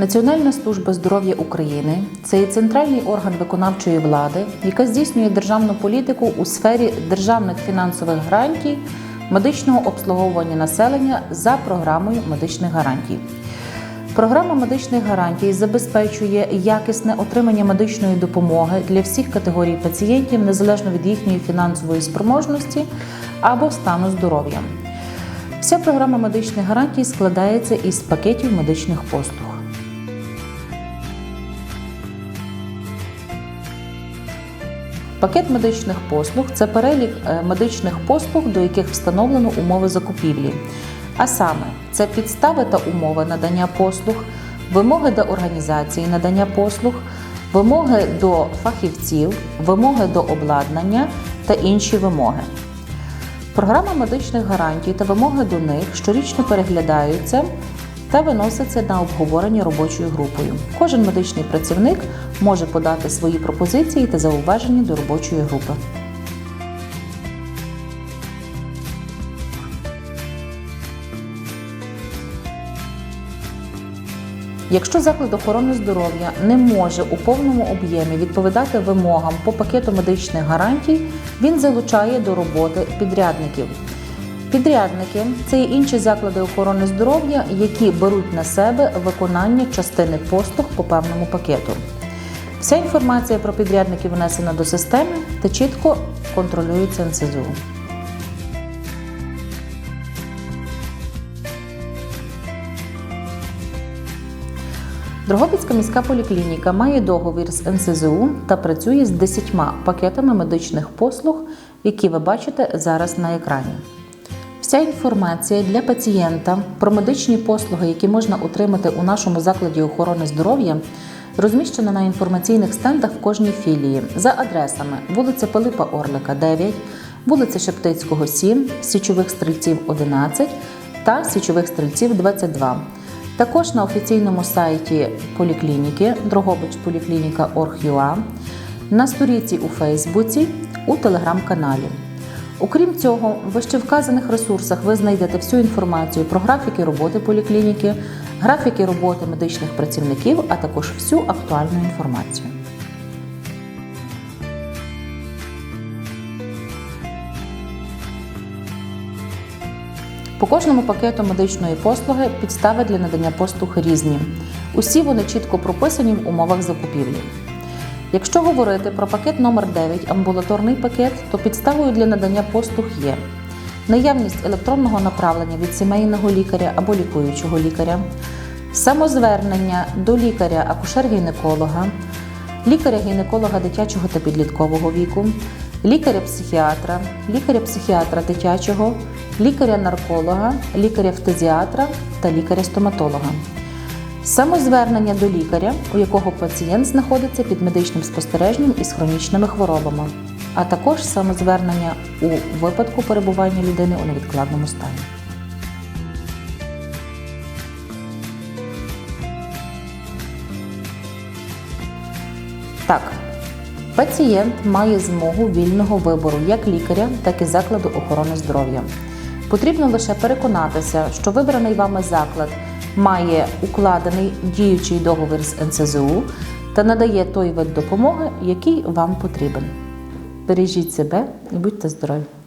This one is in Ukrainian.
Національна служба здоров'я України це є центральний орган виконавчої влади, яка здійснює державну політику у сфері державних фінансових гарантій, медичного обслуговування населення за програмою медичних гарантій. Програма медичних гарантій забезпечує якісне отримання медичної допомоги для всіх категорій пацієнтів незалежно від їхньої фінансової спроможності або стану здоров'я. Вся програма медичних гарантій складається із пакетів медичних послуг. Пакет медичних послуг це перелік е, медичних послуг, до яких встановлено умови закупівлі. А саме, це підстави та умови надання послуг, вимоги до організації надання послуг, вимоги до фахівців, вимоги до обладнання та інші вимоги. Програма медичних гарантій та вимоги до них щорічно переглядаються та виносяться на обговорення робочою групою. Кожен медичний працівник може подати свої пропозиції та зауваження до робочої групи. Якщо заклад охорони здоров'я не може у повному об'ємі відповідати вимогам по пакету медичних гарантій, він залучає до роботи підрядників. Підрядники це є інші заклади охорони здоров'я, які беруть на себе виконання частини послуг по певному пакету. Вся інформація про підрядників внесена до системи та чітко контролюється НСЗУ. Дрогобицька міська поліклініка має договір з НСЗУ та працює з 10 пакетами медичних послуг, які ви бачите зараз на екрані. Вся інформація для пацієнта про медичні послуги, які можна отримати у нашому закладі охорони здоров'я, розміщена на інформаційних стендах в кожній філії за адресами вулиця Пилипа Орлика, 9, вулиця Шептицького, 7, Січових стрільців 11 та Січових стрільців 22. Також на офіційному сайті поліклініки Дрогобич Поліклініка Орг.ua, на сторінці у Фейсбуці, у телеграм-каналі. Окрім цього, в вищевказаних ресурсах ви знайдете всю інформацію про графіки роботи поліклініки, графіки роботи медичних працівників, а також всю актуальну інформацію. По кожному пакету медичної послуги підстави для надання послуг різні. Усі вони чітко прописані в умовах закупівлі. Якщо говорити про пакет номер 9 амбулаторний пакет, то підставою для надання послуг є наявність електронного направлення від сімейного лікаря або лікуючого лікаря, самозвернення до лікаря акушер-гінеколога, лікаря-гінеколога дитячого та підліткового віку, лікаря-психіатра, лікаря-психіатра дитячого, лікаря-нарколога, лікаря-фтезіатра та лікаря-стоматолога. Самозвернення до лікаря, у якого пацієнт знаходиться під медичним спостереженням із хронічними хворобами, а також самозвернення у випадку перебування людини у невідкладному стані. Так, пацієнт має змогу вільного вибору як лікаря, так і закладу охорони здоров'я. Потрібно лише переконатися, що вибраний вами заклад має укладений діючий договір з НСЗУ та надає той вид допомоги, який вам потрібен. Бережіть себе і будьте здорові!